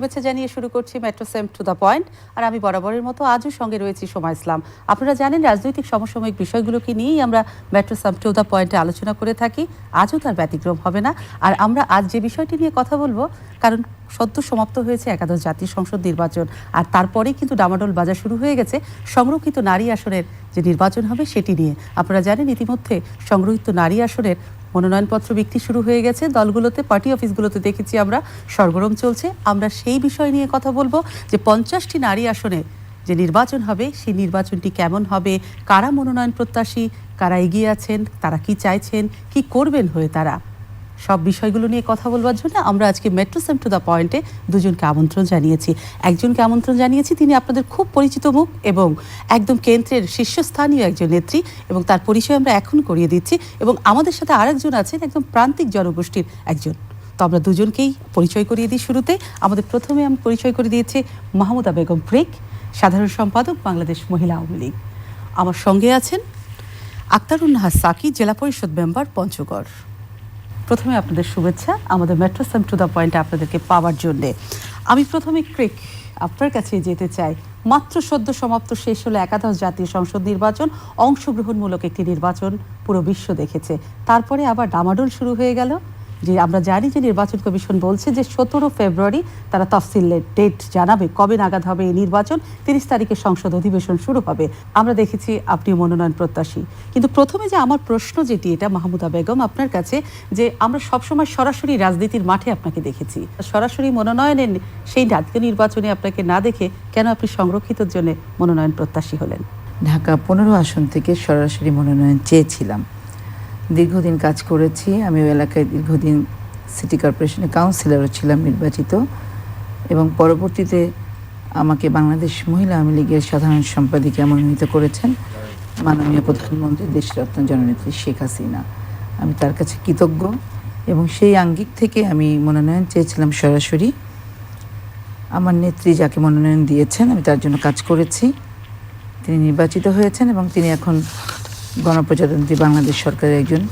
শুভেচ্ছা জানিয়ে শুরু করছি metro same to the point আর আমি বরাবরের মতো আজও সঙ্গে রয়েছি সময় ইসলাম। আপনারা জানেন রাজনৈতিক সমসাময়িক বিষয়গুলোকে নিয়েই আমরা মেট্রো সেম টু দ্য পয়েন্টে আলোচনা করে থাকি। আজও তার ব্যতিক্রম হবে না। আর আমরা আজ যে বিষয়টি নিয়ে কথা বলব, কারণ সদ্য সমাপ্ত হয়েছে একাদশ জাতীয় সংসদ নির্বাচন। আর তারপরেই কিন্তু ডামাডোল বাজার শুরু হয়ে গেছে। সংরক্ষিত নারী আসনের যে নির্বাচন হবে সেটি নিয়ে। আপনারা জানেন ইতিমধ্যে সংরক্ষিত নারী আসনের মনোনয়নপত্র বিক্রি শুরু হয়ে গেছে। দলগুলোতে, পার্টি অফিসগুলোতে দেখেছি আমরা, সরগরম চলছে। আমরা সেই বিষয় নিয়ে কথা বলব যে পঞ্চাশটি নারী আসনে যে নির্বাচন হবে, সেই নির্বাচনটি কেমন হবে, কারা মনোনয়ন প্রত্যাশী, কারা এগিয়ে আছেন, তারা কি চাইছেন, কি করবেন হয়ে তারা। সব বিষয়গুলো নিয়ে কথা বলবার জন্য আমরা আজকে মেট্রো সেম টু দ্য পয়েন্টে দুজনকে আমন্ত্রণ জানিয়েছি। একজনকে আমন্ত্রণ জানিয়েছি, তিনি আপনাদের খুব পরিচিত মুখ এবং একদম কেন্দ্রের শীর্ষস্থানীয় একজন নেত্রী এবং তার পরিচয় আমরা এখন করিয়ে দিচ্ছি এবং আমাদের সাথে আরেকজন আছেন একদম প্রান্তিক জনগোষ্ঠীর একজন। তো আমরা দুজনকেই পরিচয় করিয়ে দিই শুরুতে। আমাদের প্রথমে আমি পরিচয় করে দিয়েছি মাহমুদা বেগম ব্রেক, সাধারণ সম্পাদক বাংলাদেশ মহিলা আওয়ামী লীগ। আমার সঙ্গে আছেন আক্তারুন্নাহার সাকি, জেলা পরিষদ মেম্বার, পঞ্চগড়। প্রথমে আপনাদের শুভেচ্ছা। আমাদের মেট্রো সেম টু দ্য পয়েন্টে আপনাদেরকে পাওয়ার জন্যে। আমি প্রথমে ক্রিক, আপনার কাছে যেতে চাই। মাত্র সদ্য সমাপ্ত শেষ হলো একাদশ জাতীয় সংসদ নির্বাচন। অংশগ্রহণমূলক একটি নির্বাচন পুরো বিশ্ব দেখেছে। তারপরে আবার ডামাডোল শুরু হয়ে গেল। যে আমরা জানি যে নির্বাচন কমিশন বলছে যে সতেরো ফেব্রুয়ারি তারা তফসিলের ডেট জানাবে। কবে নাগাদ হবে এই নির্বাচন? তিরিশ তারিখে সংসদ অধিবেশন শুরু হবে। আমরা দেখেছি আপনি মনোনয়ন প্রত্যাশী। কিন্তু প্রথমে যে আমার প্রশ্ন যেটি, এটা মাহমুদা বেগম আপনার কাছে যে আমরা সবসময় সরাসরি রাজনীতির মাঠে আপনাকে দেখেছি। সরাসরি মনোনয়নের সেই জাতীয় নির্বাচনে আপনাকে না দেখে কেন আপনি সংরক্ষিতর জন্য মনোনয়ন প্রত্যাশী হলেন? ঢাকা পনেরো আসন থেকে সরাসরি মনোনয়ন চেয়েছিলাম। দীর্ঘদিন কাজ করেছি। আমি ওই এলাকায় দীর্ঘদিন সিটি কর্পোরেশনে কাউন্সিলরও ছিলাম নির্বাচিত এবং পরবর্তীতে আমাকে বাংলাদেশ মহিলা আওয়ামী লীগের সাধারণ সম্পাদিকা মনোনীত করেছেন মাননীয় প্রধানমন্ত্রী দেশরত্ন জননেত্রী শেখ হাসিনা। আমি তার কাছে কৃতজ্ঞ এবং সেই আঙ্গিক থেকে আমি মনোনয়ন চেয়েছিলাম সরাসরি। আমার নেত্রী যাকে মনোনয়ন দিয়েছেন, আমি তার জন্য কাজ করেছি। তিনি নির্বাচিত হয়েছেন এবং তিনি এখন গণপ্রজাতন্ত্রী বাংলাদেশ সরকারের একজন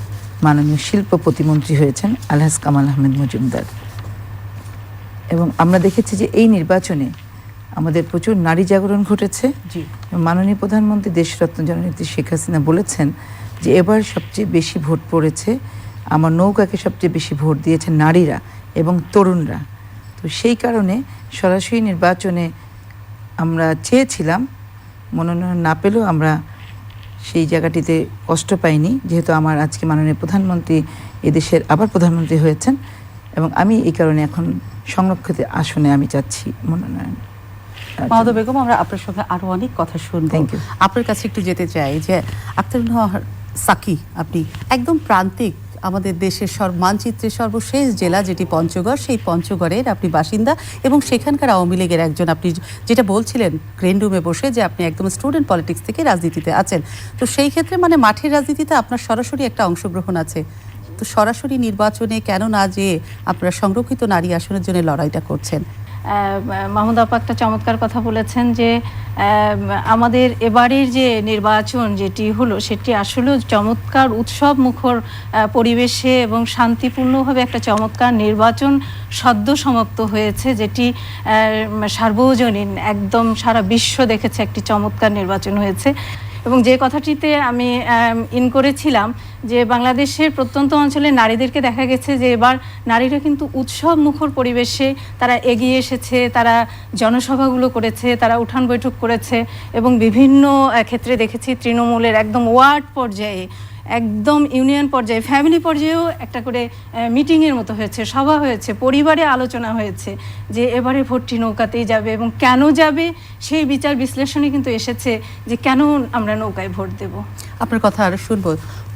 মাননীয় শিল্প প্রতিমন্ত্রী হয়েছেন আলহাজ কামাল আহমেদ মজুমদার। এবং আমরা দেখেছি যে এই নির্বাচনে আমাদের প্রচুর নারী জাগরণ ঘটেছে। জি। মাননীয় প্রধানমন্ত্রী দেশরত্ন জননেত্রী শেখ হাসিনা বলেছেন যে এবার সবচেয়ে বেশি ভোট পড়েছে আমার নৌকাকে সবচেয়ে বেশি ভোট দিয়েছে নারীরা এবং তরুণরা। তো সেই কারণে সরাসরি নির্বাচনে আমরা চেয়েছিলাম মনোনয়ন না পেলেও আমরা সেই জায়গাটিতে কষ্ট পাইনি যেহেতু আমার আজকে মাননীয় প্রধানমন্ত্রী এদেশের আবার প্রধানমন্ত্রী হয়েছেন এবং আমি এই কারণে এখন সংরক্ষিত আসনে আমি চাচ্ছি মনোনয়ন। মাহমুদা বেগম আমরা আপনার সঙ্গে আরও অনেক কথা শুনব। আপনার কাছে একটু যেতে চাই যে আক্তার সাকি আপনি একদম প্রান্তিক আমাদের দেশের মানচিত্রের সর্বশেষ জেলা যেটি পঞ্চগড়, সেই পঞ্চগড়ের আপনি বাসিন্দা এবং সেখানকার আওয়ামী লীগের একজন আপনি যেটা বলছিলেন গ্রেন রুমে বসে যে আপনি একদম স্টুডেন্ট পলিটিক্স থেকে রাজনীতিতে আছেন। তো সেই ক্ষেত্রে মানে মাঠের রাজনীতিতে আপনার সরাসরি একটা অংশগ্রহণ আছে। তো সরাসরি নির্বাচনে কেন না যেয়ে আপনারা সংরক্ষিত নারী আসনের জন্য লড়াইটা করছেন? মাহমুদ আপা একটা চমৎকার কথা বলেছেন যে আমাদের এবারের যে নির্বাচন যেটি হলো, সেটি আসলে চমৎকার উৎসব মুখর পরিবেশে এবং শান্তিপূর্ণভাবে একটা চমৎকার নির্বাচন সদ্য সমাপ্ত হয়েছে, যেটি সার্বজনীন, একদম সারা বিশ্ব দেখেছে একটি চমৎকার নির্বাচন হয়েছে। এবং যে কথাটিতে আমি ইন করেছিলাম যে বাংলাদেশের প্রত্যন্ত অঞ্চলে নারীদেরকে দেখা গেছে যে এবার নারীরা কিন্তু উৎসব মুখর পরিবেশে তারা এগিয়ে এসেছে, তারা জনসভাগুলো করেছে, তারা উঠান বৈঠক করেছে এবং বিভিন্ন ক্ষেত্রে দেখেছি তৃণমূলের একদম ওয়ার্ড পর্যায়ে একদম ইউনিয়ন পর্যায়ে ফ্যামিলি পর্যায়েও একটা করে মিটিংয়ের মতো হয়েছে, সভা হয়েছে, পরিবারে আলোচনা হয়েছে যে এবারে ভর্তি নৌকাতেই যাবে এবং কেন যাবে সেই বিচার বিশ্লেষণে কিন্তু এসেছে যে কেন আমরা নৌকায় ভোট দেব। আপনার কথা আরও শুনব।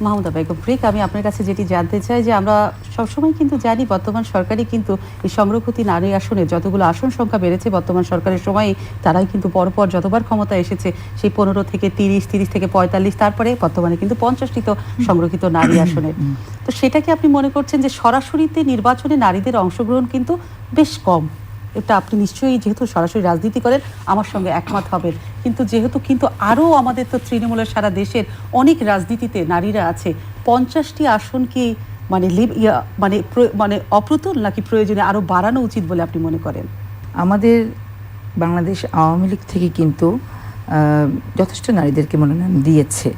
মাহমুদা বেগম, ফ্রিক, আমি আপনার কাছে যেটি জানতে চাই যে আমরা সবসময় কিন্তু জানি বর্তমান সরকারই কিন্তু এই সংরক্ষিত নারী আসনে যতগুলো আসন সংখ্যা বেড়েছে বর্তমান সরকারের সময়ে, তারাই কিন্তু পরপর যতবার ক্ষমতা এসেছে, সেই পনেরো থেকে তিরিশ তিরিশ থেকে পঁয়তাল্লিশ, তারপরে বর্তমানে কিন্তু পঞ্চাশটি তো সংরক্ষিত নারী আসনের তো সেটাকে আপনি মনে করছেন যে সরাসরিতে নির্বাচনে নারীদের অংশগ্রহণ কিন্তু বেশ কম। এটা আপনি নিশ্চয়ই যেহেতু সরাসরি রাজনীতি করেন, আমার সঙ্গে একমত হবেন। কিন্তু যেহেতু কিন্তু আরও আমাদের তো তৃণমূলের সারা দেশের অনেক রাজনীতিতে নারীরা আছে, পঞ্চাশটি আসন কি মানে মানে মানে অপ্রতুল নাকি প্রয়োজনে আরও বাড়ানো উচিত বলে আপনি মনে করেন? আমাদের বাংলাদেশ আওয়ামী লীগ থেকে কিন্তু যথেষ্ট নারীদেরকে মনোনয়ন দিয়েছে।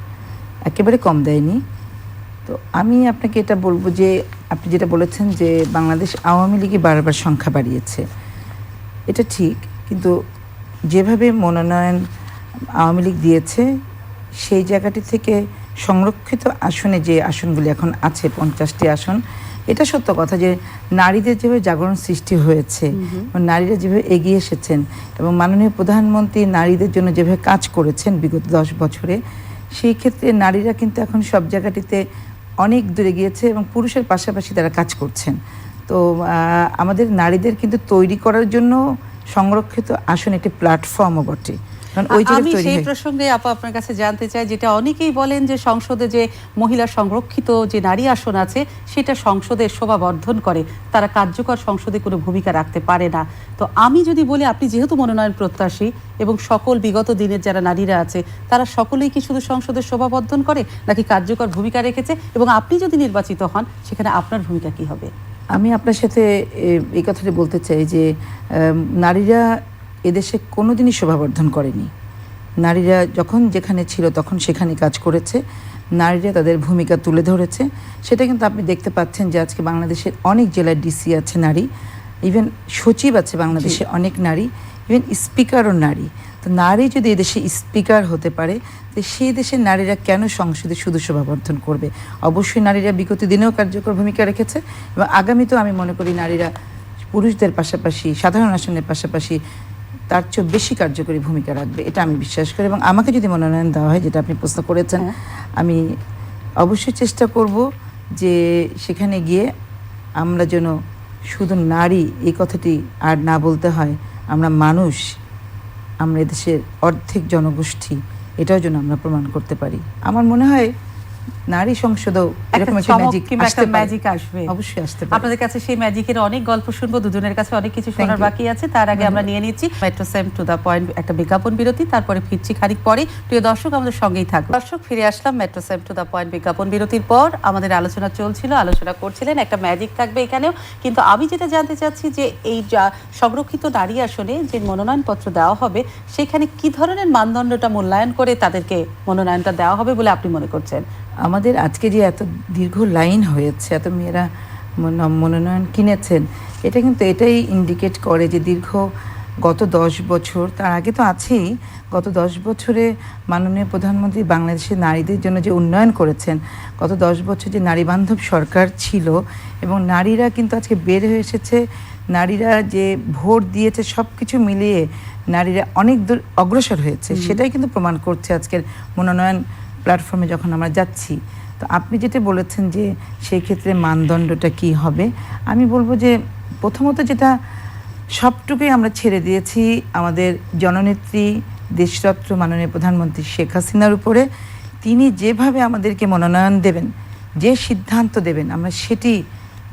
একেবারে কম দেয়নি। তো আমি আপনাকে এটা বলব যে, আপনি যেটা বলেছেন যে, বাংলাদেশ আওয়ামী লীগই বারবার সংখ্যা বাড়িয়েছে। এটা ঠিক, কিন্তু যেভাবে মনোনয়ন আওয়ামী লীগ দিয়েছে, সেই জায়গাটি থেকে সংরক্ষিত আসনে যে আসনগুলি এখন আছে পঞ্চাশটি আসন এটা সত্য কথা যে নারীদের যেভাবে জাগরণ সৃষ্টি হয়েছে নারীরা যেভাবে এগিয়ে এসেছেন এবং মাননীয় প্রধানমন্ত্রী নারীদের জন্য যেভাবে কাজ করেছেন বিগত দশ বছরে সেই ক্ষেত্রে নারীরা কিন্তু এখন সব জায়গাটিতে অনেক দূরে গিয়েছে এবং পুরুষের পাশাপাশি তারা কাজ করছেন। তো আমাদের নারীদের কিন্তু তৈরি করার জন্য সংরক্ষিত আসন একটি প্ল্যাটফর্মও বটে। আমি সেই প্রসঙ্গে আপা আপনার কাছে জানতে চাই যেটা অনেকেই বলেন যে সংসদে যে মহিলা সংরক্ষিত যে নারী আসন আছে সেটা সংসদের শোভা বর্ধন করে। তারা কার্যকর সংসদে কোনো ভূমিকা রাখতে পারে না। তো আমি যদি বলি আপনি যেহেতু মনোনয়ন প্রত্যাশী এবং সকল বিগত দিনের যারা নারীরা আছে তারা সকলেই কি শুধু সংসদের শোভা বর্ধন করে নাকি কার্যকর ভূমিকা রেখেছে? এবং আপনি যদি নির্বাচিত হন সেখানে আপনার ভূমিকা কি হবে? আমি আপনার সাথে এই কথাটি বলতে চাই যে নারীরা এদেশে কোনো কোনোদিনই শোভাবর্ধন করেনি। নারীরা যখন যেখানে ছিল তখন সেখানে কাজ করেছে। নারীরা তাদের ভূমিকা তুলে ধরেছে। সেটা কিন্তু আপনি দেখতে পাচ্ছেন যে আজকে বাংলাদেশের অনেক জেলার ডিসি আছে নারী। ইভেন সচিব আছে বাংলাদেশে অনেক নারী। ইভেন স্পিকারও নারী। তো নারী যদি এদেশে স্পিকার হতে পারে তো সেই দেশের নারীরা কেন সংসদে শুধু শোভাবর্ধন করবে? অবশ্যই নারীরা বিগত দিনেও কার্যকর ভূমিকা রেখেছে এবং আগামীতেও আমি মনে করি নারীরা পুরুষদের পাশাপাশি সাধারণ আসনের পাশাপাশি তার চেয়েও বেশি কার্যকরী ভূমিকা রাখবে এটা আমি বিশ্বাস করি। এবং আমাকে যদি মনোনয়ন দেওয়া হয় যেটা আপনি প্রশ্ন করেছেন আমি অবশ্যই চেষ্টা করব যে সেখানে গিয়ে আমরা যেন শুধু নারী এই কথাটি আর না বলতে হয় আমরা মানুষ আমরা এদেশের অর্ধেক জনগোষ্ঠী এটাও যেন আমরা প্রমাণ করতে পারি। আমার মনে হয় নারী সংসদও এরকম একটা ম্যাজিক একটা ম্যাজিক আসবে। অবশ্যই আসতে পারে। আপনাদের কাছে সেই ম্যাজিকের অনেক গল্প শুনব দুজনের কাছে অনেক কিছু শোনার বাকি আছে। তার আগে আমরা নিয়ে নিচ্ছি metro same to the point একটা বিজ্ঞাপন বিরতি তারপরে ফিরছি খানিক পরে। প্রিয় দর্শক আমাদের সঙ্গেই থাকবে দর্শক ফিরে আসলাম metro same to the point বিজ্ঞাপন বিরতির পর। আমাদের আলোচনা চলছিল আলোচনা করছিলেন একটা ম্যাজিক থাকবে এখানেও। কিন্তু আমি যেটা জানতে চাচ্ছি যে এই যা সংরক্ষিত নারী আসনে যে মনোনয়নপত্র দেওয়া হবে সেখানে কি ধরনের মানদণ্ডটা মূল্যায়ন করে তাদেরকে মনোনয়নটা দেওয়া হবে বলে আপনি মনে করছেন? আমাদের আজকে যে এত দীর্ঘ লাইন হয়েছে এত মেয়েরা মনো- মনোনয়ন কিনেছেন এটা কিন্তু এটাই ইন্ডিকেট করে যে দীর্ঘ গত দশ বছর তার আগে তো আছেই গত দশ বছরে মাননীয় প্রধানমন্ত্রী বাংলাদেশের নারীদের জন্য যে উন্নয়ন করেছেন গত দশ বছর যে নারী বান্ধব সরকার ছিল এবং নারীরা কিন্তু আজকে বের হয়ে এসেছে নারীরা যে ভোট দিয়েছে সব কিছু মিলিয়ে নারীরা অনেক দূর অগ্রসর হয়েছে সেটাই কিন্তু প্রমাণ করছে আজকের মনোনয়ন প্ল্যাটফর্মে যখন আমরা যাচ্ছি, তো আপনি যেটা বলেছেন যে সেই ক্ষেত্রে মানদণ্ডটা কি হবে, আমি বলব যে প্রথমত যেটা সবটুকুই আমরা ছেড়ে দিয়েছি আমাদের জননেত্রী, দেশরত্ন মাননীয় প্রধানমন্ত্রী শেখ হাসিনার উপরে। তিনি যেভাবে আমাদেরকে মনোনয়ন দেবেন, যে সিদ্ধান্ত দেবেন, আমরা সেটি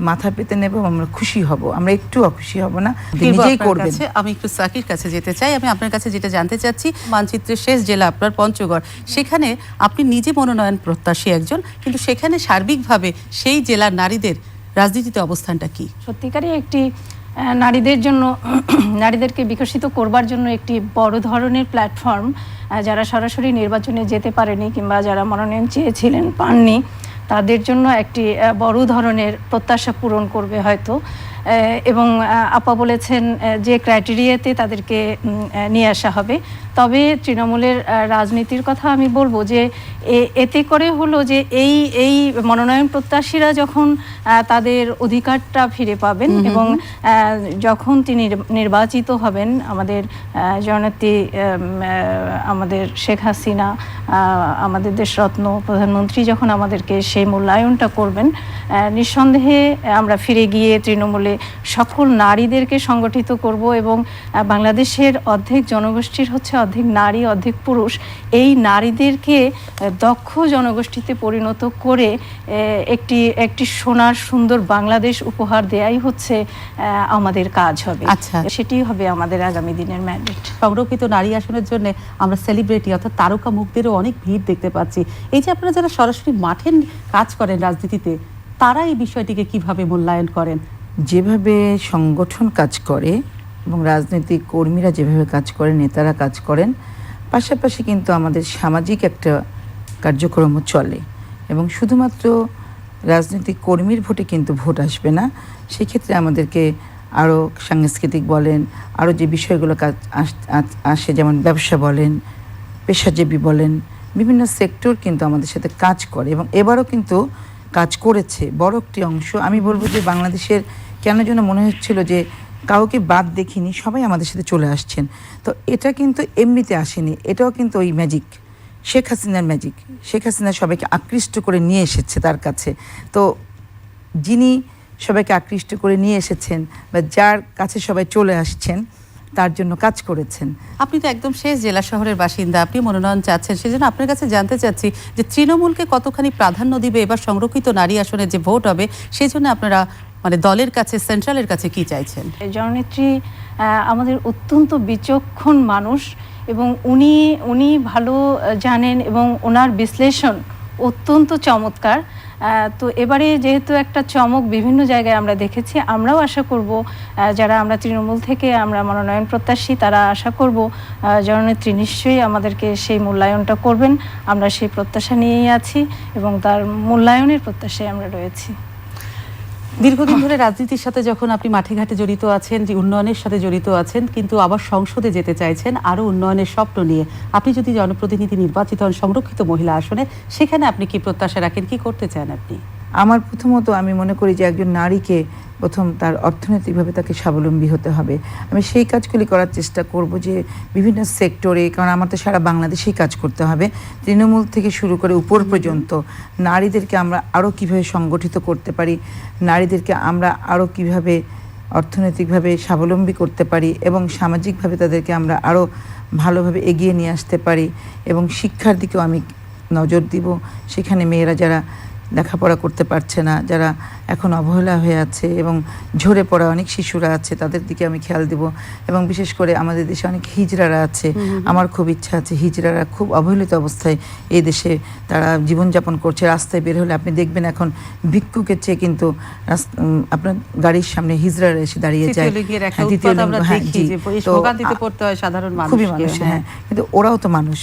মাথা পেতে নেব আমরা খুশি হব। আমরা একটু অখুশি হব না নিজেই করবেন। আমি একটু সাকির কাছে যেতে চাই। আমি আপনার কাছে যেটা জানতে চাচ্ছি মানচিত্রের শেষ জেলা আপনার পঞ্চগড়। সেখানে আপনি নিজে মনোনয়ন প্রত্যাশী একজন কিন্তু সেখানে সার্বিকভাবে সেই জেলার নারীদের রাজনীতিতে অবস্থানটা কি? সত্যিকারই একটি আহ, নারীদের জন্য নারীদেরকে বিকশিত করবার জন্য একটি বড় ধরনের প্ল্যাটফর্ম যারা সরাসরি নির্বাচনে যেতে পারেনি কিংবা যারা মনোনয়ন চেয়েছিলেন পাননি। তাদের জন্য একটি বড় ধরনের প্রত্যাশা পূরণ করবে হয়তো। এবং আপা বলেছেন যে ক্রাইটেরিয়াতে তাদেরকে নিয়ে আসা হবে। তবে তৃণমূলের রাজনীতির কথা আমি বলব যে এ- এতে করে হলো যে এই এই মনোনয়ন প্রত্যাশীরা যখন তাদের অধিকারটা ফিরে পাবেন এবং যখন তিনি নির্বাচিত হবেন আমাদের জননেত্রী আমাদের শেখ হাসিনা আমাদের দেশরত্ন প্রধানমন্ত্রী যখন আমাদেরকে সেই মূল্যায়নটা করবেন নিঃসন্দেহে আমরা ফিরে গিয়ে তৃণমূলে সকল নারীদেরকে সংগঠিত করব এবং বাংলাদেশের অর্ধেক জনগোষ্ঠীর হচ্ছে অর্ধেক নারী অর্ধেক পুরুষ এই নারীদেরকে দক্ষ জনগোষ্ঠীতে পরিণত করে একটি একটি সোনার সুন্দর বাংলাদেশ উপহার দেয়াই হচ্ছে আমাদের কাজ হবে। আচ্ছা। সেটি হবে আমাদের আগামী দিনের ম্যান্ডেট। সংরক্ষিত নারী আসনের জন্য আমরা সেলিব্রিটি অর্থাৎ তারকা মুখদেরও অনেক ভিড় দেখতে পাচ্ছি। এই যে আপনারা যারা সরাসরি মাঠে কাজ করেন রাজনীতিতে তারা এই বিষয়টিকে কীভাবে মূল্যায়ন করেন? যেভাবে সংগঠন কাজ করে এবং রাজনৈতিক কর্মীরা যেভাবে কাজ করেন, নেতারা কাজ করেন, পাশাপাশি কিন্তু আমাদের সামাজিক একটা কার্যক্রমও চলে। এবং শুধুমাত্র রাজনৈতিক কর্মীর ভোটে কিন্তু ভোট আসবে না, সেক্ষেত্রে আমাদেরকে আরও সাংস্কৃতিক বলেন, আরও যে বিষয়গুলো কাজ আস- যেমন ব্যবসা বলেন, পেশাজীবী বলেন, বিভিন্ন সেক্টর কিন্তু আমাদের সাথে কাজ করে এবং এবারও কিন্তু কাজ করেছে। বড় একটি অংশ, আমি বলব যে বাংলাদেশের কেন যেন মনে হচ্ছিল যে কাউকে বাদ দেখিনি, সবাই আমাদের সাথে চলে আসছেন। তো এটা কিন্তু এমনিতে আসেনি, এটাও কিন্তু ওই ম্যাজিক শেখ হাসিনার ম্যাজিক শেখ হাসিনা সবাইকে আকৃষ্ট করে নিয়ে এসেছে তার কাছে। তো যিনি সবাইকে আকৃষ্ট করে নিয়ে এসেছেন বা যার কাছে সবাই চলে আসছেন, তার জন্য কাজ করেছেন। আপনি তো একদম শেষ জেলা শহরের বাসিন্দা, আপনি মনোনয়ন চাচ্ছেন। সেজন্য আপনার কাছে জানতে চাচ্ছি যে তৃণমূলকে কতখানি প্রাধান্য দিবে এবার সংরক্ষিত নারী আসনে যে ভোট হবে সেই জন্য আপনারা মানে দলের কাছে, সেন্ট্রালের কাছে কি চাইছেন? জননেত্রী আমাদের অত্যন্ত বিচক্ষণ মানুষ এবং উনি উনি ভালো জানেন এবং ওনার বিশ্লেষণ অত্যন্ত চমৎকার। তো এবারে যেহেতু একটা চমক বিভিন্ন জায়গায় আমরা দেখেছি, আমরাও আশা করব যারা আমরা তৃণমূল থেকে, আমরা মনোনয়ন প্রত্যাশী, তারা আশা করব জননেত্রী নিশ্চয়ই আমাদেরকে সেই মূল্যায়নটা করবেন। আমরা সেই প্রত্যাশা নিয়েই আছি এবং তার মূল্যায়নের প্রত্যাশায় আমরা রয়েছি। দীর্ঘদিন ধরে রাজনীতির সাথে যখন আপনি মাঠে ঘাটে জড়িত আছেন, যে উন্নয়নের সাথে জড়িত আছেন, কিন্তু আবার সংসদে যেতে চাইছেন, আরও উন্নয়নের স্বপ্ন নিয়ে, আপনি যদি জনপ্রতিনিধি নির্বাচিত হন সংরক্ষিত মহিলা আসনে, সেখানে আপনি কি প্রত্যাশা রাখেন? কি করতে চান আপনি? আমার প্রথমত আমি মনে করি যে একজন নারীকে প্রথম তার অর্থনৈতিকভাবে তাকে স্বাবলম্বী হতে হবে। আমি সেই কাজগুলি করার চেষ্টা করব যে বিভিন্ন সেক্টরে, কারণ আমার তো সারা বাংলাদেশেই কাজ করতে হবে। তৃণমূল থেকে শুরু করে উপর পর্যন্ত নারীদেরকে আমরা আরও কীভাবে সংগঠিত করতে পারি, নারীদেরকে আমরা আরও কীভাবে অর্থনৈতিকভাবে স্বাবলম্বী করতে পারি এবং সামাজিকভাবে তাদেরকে আমরা আরও ভালোভাবে এগিয়ে নিয়ে আসতে পারি এবং শিক্ষার দিকেও আমি নজর দিব। সেখানে মেয়েরা যারা লেখাপড়া করতে পারছে না যারা এখন অবহেলা হয়ে আছে এবং ঝরে পড়া অনেক শিশুরা আছে তাদের দিকে আমি খেয়াল দিব। এবং বিশেষ করে আমাদের দেশে অনেক হিজড়ারা আছে। আমার খুব ইচ্ছা আছে হিজড়ারা খুব অবহেলিত অবস্থায় এই দেশে তারা জীবনযাপন করছে। রাস্তায় বের হলে আপনি দেখবেন এখন ভিক্ষুকের চেয়ে কিন্তু আপনার গাড়ির সামনে হিজড়ারা এসে দাঁড়িয়ে যায়। একটা হ্যাঁ, হ্যাঁ, হয় খুবই মানুষ হ্যাঁ। কিন্তু ওরাও তো মানুষ।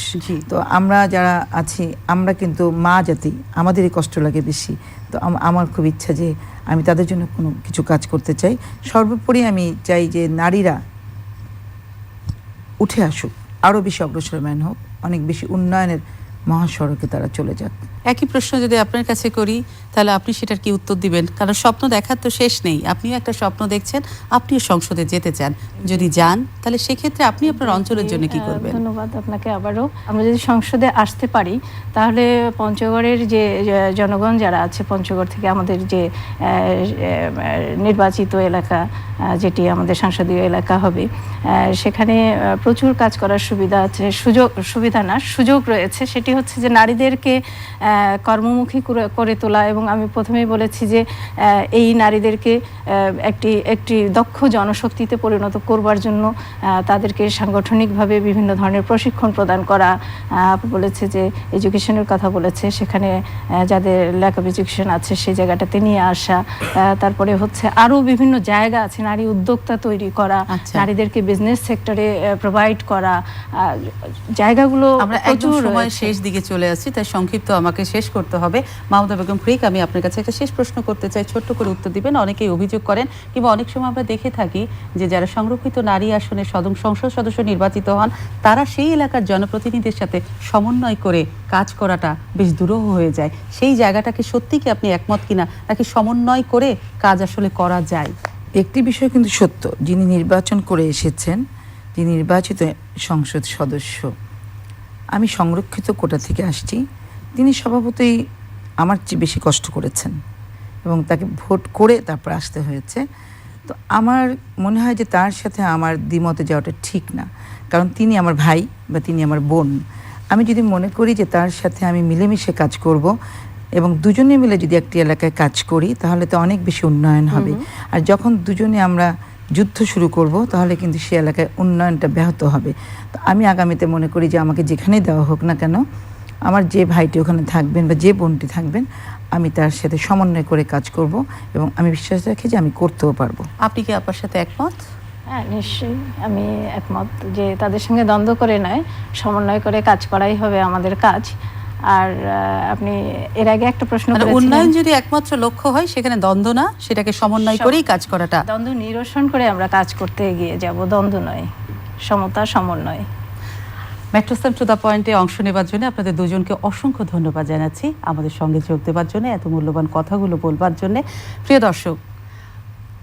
তো আমরা যারা আছি আমরা কিন্তু মা জাতি আমাদেরই কষ্ট লাগে বেশি। তো আম- আমার খুব ইচ্ছা যে আমি তাদের জন্য কোনো কিছু কাজ করতে চাই। সর্বোপরি আমি চাই যে নারীরা উঠে আসুক, আরও বেশি অগ্রসরমান হোক, অনেক বেশি উন্নয়নের মহাসড়কে তারা চলে যাক। একই প্রশ্ন যদি আপনার কাছে করি তাহলে আপনি সেটার কি উত্তর দিবেন? কারণ স্বপ্ন দেখার তো শেষ নেই। আপনিও একটা স্বপ্ন দেখছেন আপনিও সংসদে যেতে চান। যদি যান তাহলে সেক্ষেত্রে আপনি আপনার অঞ্চলের জন্য কি করবেন? ধন্যবাদ আপনাকে আবারও। আমরা যদি সংসদে আসতে পারি তাহলে পঞ্চগড়ের যে জনগণ যারা আছে পঞ্চগড় থেকে আমাদের যে নির্বাচিত এলাকা যেটি আমাদের সংসদীয় এলাকা হবে সেখানে প্রচুর কাজ করার সুবিধা আছে। সুযোগ সুবিধা না সুযোগ রয়েছে। সেটি হচ্ছে যে নারীদেরকে কর্মমুখী করে- করে তোলা এবং আমি প্রথমেই বলেছি যে এই নারীদেরকে একটি একটি দক্ষ জনশক্তিতে পরিণত করবার জন্য তাদেরকে সাংগঠনিকভাবে বিভিন্ন ধরনের প্রশিক্ষণ প্রদান করা আহ, বলেছে যে এডুকেশনের কথা বলেছে সেখানে যাদের ল্যাক অফ এডুকেশন আছে সেই জায়গাটাতে নিয়ে আসা তারপরে হচ্ছে আরও বিভিন্ন জায়গা আছে নারী উদ্যোক্তা তৈরি করা আচ্ছা। নারীদেরকে বিজনেস সেক্টরে প্রোভাইড করা জায়গাগুলো আমরা প্রচুর সময় শেষ দিকে চলে আসছি তাই সংক্ষিপ্ত আমাকে শেষ করতে হবে। মাহমুদা বেগম ক্রিক, আমি আপনার কাছে একটা শেষ প্রশ্ন করতে চাই। ছোট্ট করে উত্তর দিবেন, অনেকেই অভিযোগ করেন কিংবা অনেক সময় আমরা দেখে থাকি যে যারা সংরক্ষিত নারী আসনে সদম সংসদ সদস্য নির্বাচিত হন, তারা সেই এলাকার জনপ্রতিনিধিদের সাথে সমন্বয় করে কাজ করাটা বেশ দুরূহ হয়ে যায়। সেই জায়গাটাকে সত্যি কি আপনি একমত কিনা, নাকি সমন্বয় করে কাজ আসলে করা যায়? একটি বিষয় কিন্তু সত্য, যিনি নির্বাচন করে এসেছেন যিনি নির্বাচিত সংসদ সদস্য। আমি সংরক্ষিত কোটা থেকে আসছি। তিনি স্বভাবতই আমার চেয়ে বেশি কষ্ট করেছেন এবং তাকে ভোট করে তারপর আসতে হয়েছে। তো আমার মনে হয় যে তার সাথে আমার দ্বিমতে যাওয়াটা ঠিক না। কারণ তিনি আমার ভাই বা তিনি আমার বোন। আমি যদি মনে করি যে তার সাথে আমি মিলেমিশে কাজ করব এবং দুজনে মিলে যদি একটি এলাকায় কাজ করি তাহলে তো অনেক বেশি উন্নয়ন হবে। আর যখন দুজনে আমরা যুদ্ধ শুরু করব তাহলে কিন্তু সে এলাকায় উন্নয়নটা ব্যাহত হবে। তো আমি আগামীতে মনে করি যে আমাকে যেখানেই দেওয়া হোক না কেন আমার যে ভাইটি ওখানে থাকবেন বা যে বোনটি থাকবেন আমি তার সাথে সমন্বয় করে কাজ করব এবং আমি বিশ্বাস রাখি যে আমি করতেও পারব। আপনি কি আপনার সাথে একমত? হ্যাঁ নিশ্চয়ই আমি একমত যে তাদের সঙ্গে দ্বন্দ্ব করে নয় সমন্বয় করে কাজ করাই হবে আমাদের কাজ। আর আপনি এর আগে একটা প্রশ্ন মানে উন্নয়ন যদি একমাত্র লক্ষ্য হয় সেখানে দ্বন্দ্ব না সেটাকে সমন্বয় করেই কাজ করাটা। দ্বন্দ্ব নিরসন করে আমরা কাজ করতে এগিয়ে যাব দ্বন্দ্ব নয় সমতা সমন্বয়। মেট্রোসাম টু দ্য পয়েন্টে অংশ নেবার জন্য আপনাদের দুজনকে অসংখ্য ধন্যবাদ জানাচ্ছি। আমাদের সঙ্গে যোগ দেবার জন্য এত মূল্যবান কথাগুলো বলবার জন্য। প্রিয় দর্শক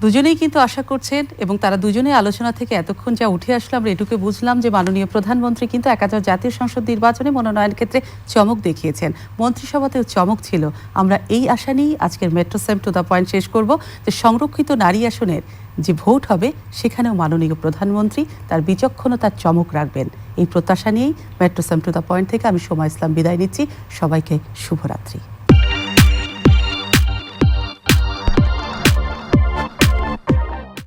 দুজনেই কিন্তু আশা করছেন এবং তারা দুজনেই আলোচনা থেকে এতক্ষণ যা উঠে আসলো আমরা এটুকু বুঝলাম যে মাননীয় প্রধানমন্ত্রী কিন্তু একাদশ জাতীয় সংসদ নির্বাচনে মনোনয়ন ক্ষেত্রে চমক দেখিয়েছেন। মন্ত্রিসভাতেও চমক ছিল। আমরা এই আশা নিয়েই আজকের metro same to the point শেষ করব যে সংরক্ষিত নারী আসনের যে ভোট হবে সেখানেও মাননীয় প্রধানমন্ত্রী তার বিচক্ষণতার চমক রাখবেন। এই প্রত্যাশা নিয়েই metro same to the point থেকে আমি সময় ইসলাম বিদায় নিচ্ছি। সবাইকে শুভরাত্রি।